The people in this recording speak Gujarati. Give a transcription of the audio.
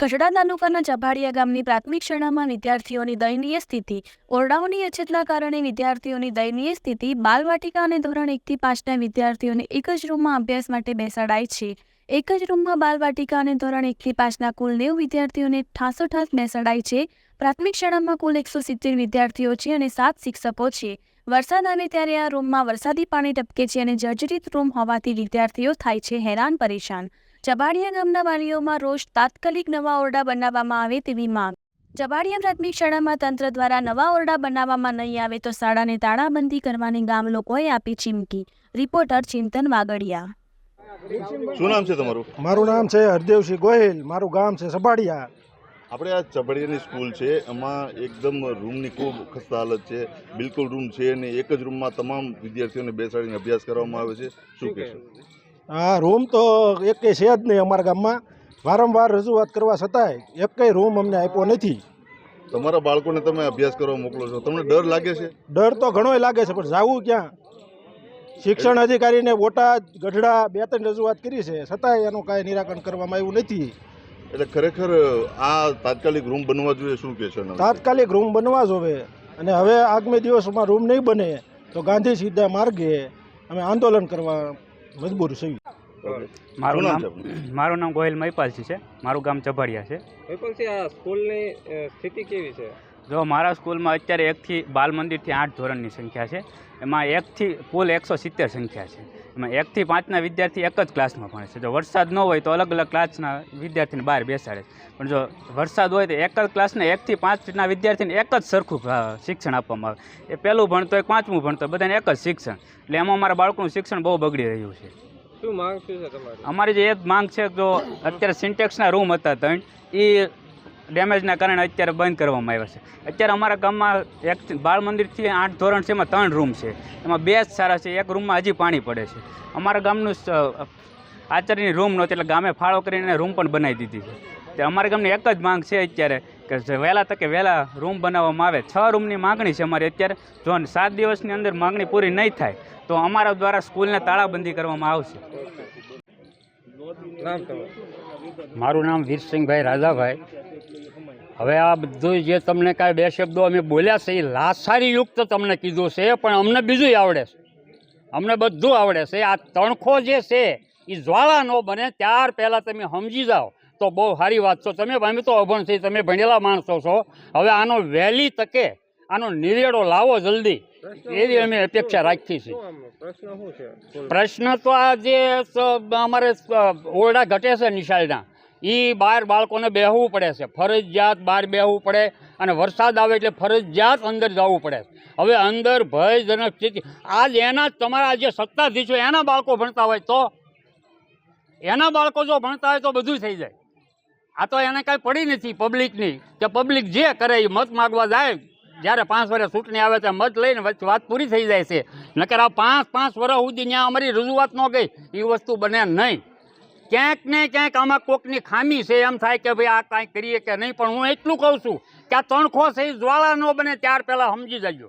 ગઢડા તાલુકાના જભાડિયા ગામની પ્રાથમિક શાળામાં વિદ્યાર્થીઓની દયનીય સ્થિતિ ઓરડાઓની અછતના કારણે વિદ્યાર્થીઓની દયનીય સ્થિતિ બાલવાટિકા અને ધોરણ એકથી પાંચના વિદ્યાર્થીઓને એક જ રૂમમાં અભ્યાસ માટે બેસાડાય છે. એક જ રૂમમાં બાલવાટિકા અને ધોરણ એકથી પાંચના કુલ નેવ વિદ્યાર્થીઓને ઠાસોઠાસ બેસાડાય છે. પ્રાથમિક શાળામાં કુલ એકસો સિત્તેર વિદ્યાર્થીઓ છે અને સાત શિક્ષકો છે. વરસાદ આવે ત્યારે આ રૂમમાં વરસાદી પાણી ટપકે છે અને જર્જરિત રૂમ હોવાથી વિદ્યાર્થીઓ થાય છે હેરાન પરેશાન. ચબાડિયા ગામના વાલીઓમાં રોજ તાત્કાલિક નવા ઓરડા બનાવવામાં આવે તેવી માંગ. ચબાડિયા પ્રાથમિક શાળામાં તંત્ર દ્વારા નવા ઓરડા બનાવવામાં નહીં આવે તો શાળાને તાળાબંધી કરવાની ગામ લોકોએ આપી ચીમકી. રિપોર્ટર ચિંતન વાગડિયા. શું નામ છે તમારું? મારું નામ છે હરદેવસિંહ ગોહિલ. મારું ગામ છે સબાડિયા આપણે આ ચબડિયાની સ્કૂલ છે. એમાં એકદમ રૂમની ખૂબ ખસ્તા હાલત છે. બિલકુલ રૂમ છે ને એક જ રૂમમાં તમામ વિદ્યાર્થીઓને બેસાડીને અભ્યાસ કરવામાં આવે છે. શું કહેશો? આ રૂમ તો એક કંઈ છે જ નહીં અમારા ગામમાં. વારંવાર રજૂઆત કરવા છતાંય એક કંઈ રૂમ અમને આપ્યો નથી. તમારા બાળકોને તમે અભ્યાસ કરવા મોકલો છો. તમને ડર લાગે છે? ડર તો ઘણોય લાગે છે પણ જાવું ક્યાં? શિક્ષણ અધિકારીને બોટાદ ગઢડા બે ત્રણ રજૂઆત કરી છે. છતાંય એનું કાંઈ નિરાકરણ કરવામાં આવ્યું નથી. એટલે ખરેખર આ તાત્કાલિક રૂમ બનવા જોઈએ શું કહેશો છે તાત્કાલિક રૂમ બનવા જોવે. અને હવે આગામી દિવસોમાં રૂમ નહીં બને તો ગાંધી સીધા માર્ગે અમે આંદોલન કરવા મજબૂર છીએ મારું નામ છે? મારું નામ ગોહિલ મહિપાલજી છે. મારું ગામ ચભાડિયા છે. વિપુલસિંહ આ સ્કૂલની સ્થિતિ કેવી છે? જો મારા સ્કૂલમાં અત્યારે એકથી બાલ મંદિરથી આઠ ધોરણની સંખ્યા છે. એમાં એકથી કુલ એકસો સિત્તેર સંખ્યા છે. એમાં એકથી પાંચના વિદ્યાર્થી એક જ ક્લાસમાં ભણે છે. જો વરસાદ ન હોય તો અલગ અલગ ક્લાસના વિદ્યાર્થીને બહાર બેસાડે પણ જો વરસાદ હોય તો એક જ ક્લાસને એકથી પાંચના વિદ્યાર્થીને એક જ સરખું શિક્ષણ આપવામાં આવે. એ પહેલું ભણતો હોય પાંચમું ભણતો હોય બધાને એક જ શિક્ષણ. એટલે એમાં અમારા બાળકોનું શિક્ષણ બહુ બગડી રહ્યું છે. શું માંગ શું છે તમારી? અમારી જે એક માંગ છે જો અત્યારે સિન્ટેક્સના રૂમ હતા ત્રણ એ ડેમેજના કારણે અત્યારે બંધ કરવામાં આવ્યા છે. અત્યારે અમારા ગામમાં એક બાળ મંદિરથી આઠ ધોરણ છે, એમાં ત્રણ રૂમ છે. એમાં બે જ સારા છે, એક રૂમમાં હજી પાણી પડે છે. અમારા ગામનું આચાર્યની રૂમ નહોતી એટલે ગામે ફાળો કરીને રૂમ પણ બનાવી દીધી છે. તે અમારા ગામની એક જ માંગ છે અત્યારે કે વહેલા તકે વહેલા રૂમ બનાવવામાં આવે. છ રૂમની માગણી છે અમારી અત્યારે. જો સાત દિવસની અંદર માગણી પૂરી નહીં થાય, તો અમારા દ્વારા સ્કૂલને તાળાબંધી કરવામાં આવશે. મારું નામ વીરસિંહભાઈ રાધાભાઈ હવે આ બધું જે તમને કાંઈ બે શબ્દો અમે બોલ્યા છે, એ લાસારી યુક્ત તમને કીધું છે, પણ અમને બીજું આવડે છે. અમને બધું આવડે છે. આ તણખો જે છે, એ જ્વાળા ન બને, ત્યાર પહેલાં તમે સમજી જાઓ. તો બહુ સારી વાત છો. તમે અમે તો અભણ છે તમે ભણેલા માણસો છો. હવે આનો વહેલી તકે આનો નિવેડો લાવો જલ્દી. એવી અમે અપેક્ષા રાખીએ છીએ પ્રશ્ન છે? પ્રશ્ન તો આ જે અમારે ઓરડા ઘટે છે નિશાળના. એ બહાર બાળકોને બેહવું પડે છે. ફરજિયાત બહાર બેહવું પડે અને વરસાદ આવે એટલે ફરજિયાત અંદર જવું પડે. હવે અંદર ભયજનક સ્થિતિ. આજ એના જ તમારા જે સત્તાધીશો એના બાળકો ભણતા હોય તો? એના બાળકો જો ભણતા હોય તો બધું થઈ જાય. આ તો એને કાંઈ પડી નથી પબ્લિકની કે પબ્લિક જે કરે એ મત માગવા જાય જ્યારે પાંચ વર્ષ ચૂંટણી આવે ત્યાં મત લઈને વાત પૂરી થઈ જાય છે. નકર આ પાંચ પાંચ વર્ષ સુધી ત્યાં અમારી રજૂઆત ન ગઈ. એ વસ્તુ બને નહીં. ક્યાંક ને ક્યાંક આમાં કોકની ખામી છે. એમ થાય કે ભાઈ આ કાંઈ કરીએ કે નહીં. પણ હું એટલું કહું છું કે આ તણખો છે એ જ્વાળા ન બને, ત્યાર પહેલાં સમજી જજો.